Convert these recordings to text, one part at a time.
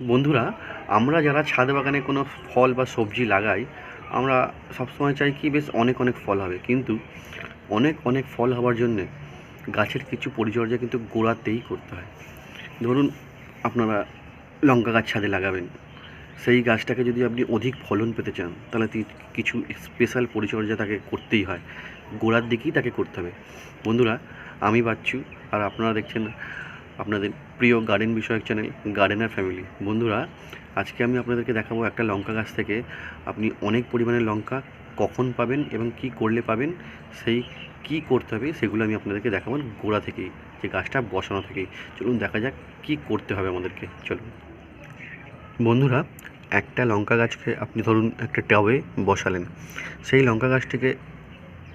বন্ধুরা, আমরা যারা ছাদ বাগানে কোনো ফল বা সবজি লাগাই, আমরা সবসময় চাই কি বেশ অনেক অনেক ফল হবে। কিন্তু অনেক অনেক ফল হওয়ার জন্যে গাছের কিছু পরিচর্যা কিন্তু গোড়াতেই করতে হয়। ধরুন, আপনারা লঙ্কা গাছ ছাদে লাগাবেন। সেই গাছটাকে যদি আপনি অধিক ফলন পেতে চান, তাহলে কিছু স্পেশাল পরিচর্যা তাকে করতেই হয়। গোড়ার দিকেই তাকে করতে হবে। বন্ধুরা, আমি বাচ্চু আর আপনারা দেখছেন আপনাদের প্রিয় গার্ডেন বিষয়ক চ্যানেল গার্ডেনার ফ্যামিলি বন্ধুরা, আজকে আমি আপনাদেরকে দেখাবো একটা লঙ্কা গাছ থেকে আপনি অনেক পরিমাণে লঙ্কা কখন পাবেন এবং কি করলে পাবেন, সেই কি করতে হবে সেগুলো আমি আপনাদেরকে দেখাবো গোড়া থেকেই, যে গাছটা বসানো থেকেই। চলুন দেখা যাক কি করতে হবে আমাদেরকে, চলুন। বন্ধুরা, একটা লঙ্কা গাছকে আপনি ধরুন একটা টবে বসালেন। সেই লঙ্কা গাছটিকে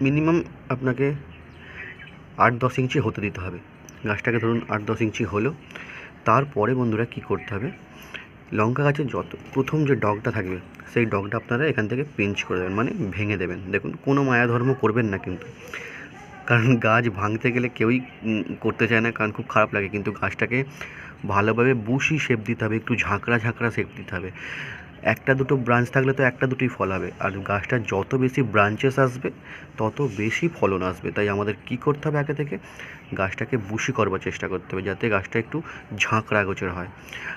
মিনিমাম আপনাকে আট দশ ইঞ্চি হতে দিতে হবে। গাছটাকে ধরুন আট দশ ইঞ্চি হলো। তারপরে বন্ধুরা কি করতে হবে? লঙ্কা গাছের যত, প্রথম যে ডগটা থাকবে, সেই ডগটা আপনারা এখান থেকে পিঞ্চ করে দেবেন মানে ভেঙে দেবেন। দেখুন, কোনো মায়াধর্ম করবেন না কিন্তু। কারণ গাছ ভাঙতে গেলে কেউই করতে চায় না, কারণ খুব খারাপ লাগে। কিন্তু গাছটাকে ভালোভাবে বুশি শেপ দিতে হবে, একটু ঝাঁকড়া ঝাঁকড়া শেপ দিতে হবে। একটা দুটো ব্রাঞ্চ থাকলে তো একটা দুটোই ফল হবে। আর গাছটা যত বেশি ব্রাঞ্চেস আসবে, তত বেশি ফলন আসবে। তাই আমাদের কি করতে হবে আগে থেকে? গাছটাকে বুশি করবার চেষ্টা করতে হবে, যাতে গাছটা একটু ঝাঁকড়া গোচর হয়।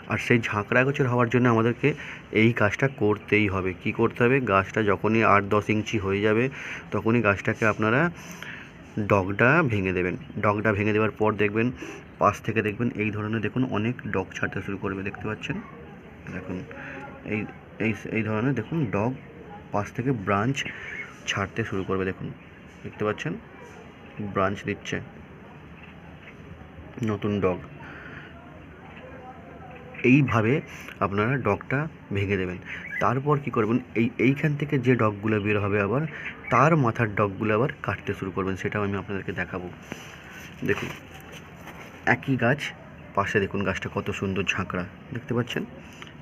আর সেই ঝাঁকড়া গোচর হওয়ার জন্য আমাদেরকে এই কাজটা করতেই হবে। কি করতে হবে? গাছটা যখনই আট দশ ইঞ্চি হয়ে যাবে, তখনই গাছটাকে আপনারা ডগটা ভেঙে দেবেন। ডগটা ভেঙে দেওয়ার পর দেখবেন, পাশ থেকে দেখবেন, এই ধরনের দেখুন অনেক ডগ ছাড়তে শুরু করবে। দেখতে পাচ্ছেন? দেখুন এই এই এই ধরনের দেখুন ডগ পাশ থেকে ব্রাঞ্চ ছাড়তে শুরু করবে, দেখুন। দেখতে পাচ্ছেন? ব্রাঞ্চ দিচ্ছে। নতুন ডগ। এইভাবে আপনারা ডগটা ভেঙে দেবেন। তারপর কি করবেন? এই, এইখান থেকে যে ডগগুলো বের হবে আবার, তার মাথার ডগগুলো আবার কাটতে শুরু করবেন। সেটাও আমি আপনাদেরকে দেখাবো। দেখুন, একই গাছ, পাশে দেখুন গাছটা কত সুন্দর ঝাঁকড়া। দেখতে পাচ্ছেন?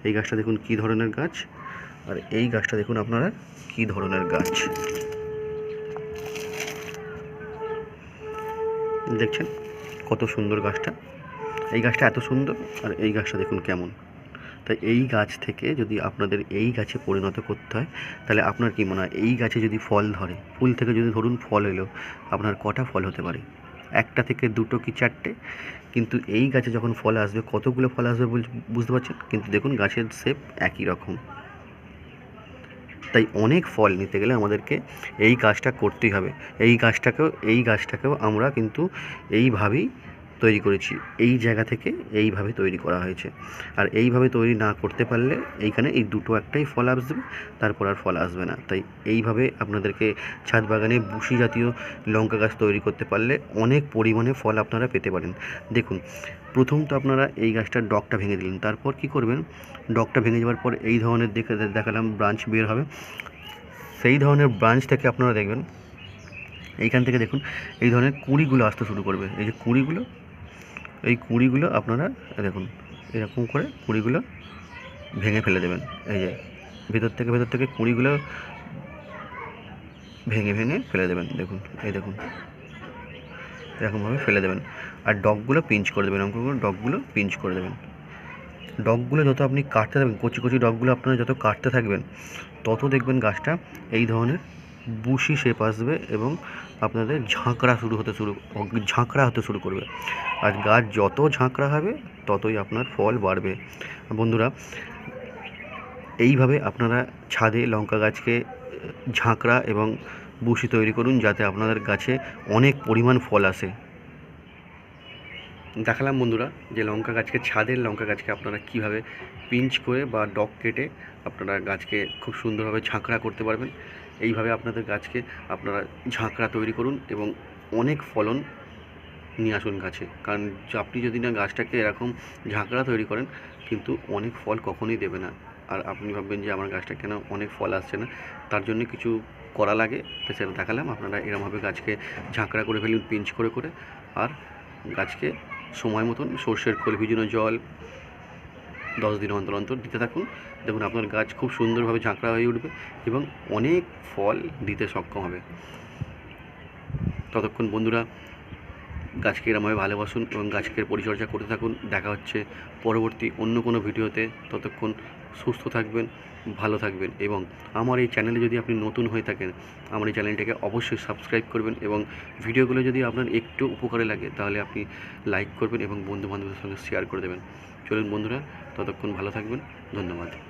এই গাছটা দেখুন কী ধরনের গাছ। আর এই গাছটা দেখুন আপনারা কী ধরনের গাছ। দেখছেন কত সুন্দর গাছটা। এই গাছটা এত সুন্দর আর এই গাছটা দেখুন কেমন। তাই এই গাছ থেকে যদি আপনাদের এই গাছে পরিণত করতে হয়, তাহলে আপনার কি মনে হয়, এই গাছে যদি ফল ধরে, ফুল থেকে যদি ধরুন ফল এলো, আপনার কটা ফল হতে পারে? একটা থেকে দুটো কি চারটে, কিন্তু এই গাছে যখন ফল আসবে, কতগুলো ফল আসবে বুঝতে পারছেন? কিন্তু দেখুন গাছের শেপ একই রকম। তাই অনেক ফল নিতে গেলে আমাদেরকে এই গাছটা করতেই হবে। এই গাছটাকেও এই গাছটাকেও আমরা কিন্তু এইভাবেই তৈরি করেছি। এই জায়গা থেকে এইভাবে তৈরি করা হয়েছে। আর এইভাবে তৈরি না করতে পারলে এইখানে এই দুটো একটাই ফল আসবে, তারপর আর ফল আসবে না। তাই এইভাবে আপনাদেরকে ছাদ বাগানে বুশি জাতীয় লঙ্কা গাছ তৈরি করতে পারলে অনেক পরিমাণে ফল আপনারা পেতে পারেন। দেখুন, প্রথম তো আপনারা এই গাছটার ডগটা ভেঙে দিলেন, তারপর কি করবেন? ডগটা ভেঙে যাওয়ার পর এই ধরনের দেখে দেখালাম ব্রাঞ্চ বের হবে। সেই ধরনের ব্রাঞ্চ থেকে আপনারা দেখবেন, এইখান থেকে দেখুন, এই ধরনের কুঁড়িগুলো আসতে শুরু করবে। এই যে কুঁড়িগুলো এই কুঁড়িগুলো আপনারা দেখুন, এরকম করে কুঁড়িগুলো ভেঙে ফেলে দেবেন। এই যে, ভেতর থেকে ভেতর থেকে কুঁড়িগুলো ভেঙে ভেঙে ফেলে দেবেন, দেখুন, এই দেখুন। এরকমভাবে ফেলে দেবেন। আর ডগগুলো পিঞ্চ করে দেবেন, এরকম করে ডগগুলো পিঞ্চ করে দেবেন। ডগগুলো যত আপনি কাটতে থাকবেন, কচি কচি ডগগুলো আপনারা যত কাটতে থাকবেন, তত দেখবেন গাছটা এই ধরনের বুশি শেপ আসবে এবং আপনাদের ঝাঁকড়া শুরু হতে শুরু, ঝাঁকড়া হতে শুরু করবে। আর গাছ যত ঝাঁকড়া হবে, ততই আপনার ফল বাড়বে। বন্ধুরা, এইভাবে আপনারা ছাদে লঙ্কা গাছকে ঝাঁকড়া এবং বুশি তৈরি করুন, যাতে আপনাদের গাছে অনেক পরিমাণ ফল আসে। দেখালাম বন্ধুরা যে লঙ্কা গাছকে, ছাদের লঙ্কা গাছকে আপনারা কীভাবে পিঞ্চ করে বা ডগ কেটে আপনারা গাছকে খুব সুন্দরভাবে ঝাঁকড়া করতে পারবেন। এইভাবে আপনাদের গাছকে আপনারা ঝাঁকড়া তৈরি করুন এবং অনেক ফলন নিয়ে আসুন গাছে। কারণ আপনি যদি না গাছটাকে এরকম ঝাঁকড়া তৈরি করেন, কিন্তু অনেক ফল কখনোই দেবে না। আর আপনি ভাববেন যে আমার গাছটা কেন অনেক ফল আসছে না? তার জন্য কিছু করা লাগে, তো সেটা দেখালাম। আপনারা এরমভাবে গাছকে ঝাঁকড়া করে ফেলুন, পিঞ্চ করে করে। আর গাছকে সময় মতন সর্ষের খোল ভিজানো জল দশ দিন অন্তর অন্তর দিতে থাকুন। দেখুন, আপনার গাছ খুব সুন্দরভাবে ঝাঁকড়া হয়ে উঠবে এবং অনেক ফল দিতে সক্ষম হবে। ততক্ষণ বন্ধুরা, গাছকে এরমভাবে ভালোবাসুন এবং গাছকে পরিচর্যা করতে থাকুন। দেখা হচ্ছে পরবর্তী অন্য কোনো ভিডিওতে। ততক্ষণ সুস্থ থাকবেন, ভালো থাকবেন এবং আমার এই চ্যানেলে যদি আপনি নতুন হয়ে থাকেন, আমার এই চ্যানেলটাকে অবশ্যই সাবস্ক্রাইব করবেন এবং ভিডিওগুলো যদি আপনার একটু উপকারে লাগে, তাহলে আপনি লাইক করবেন এবং বন্ধু বান্ধবদের সঙ্গে শেয়ার করে দেবেন। চলুন বন্ধুরা ততক্ষণ ভালো থাকবেন ধন্যবাদ।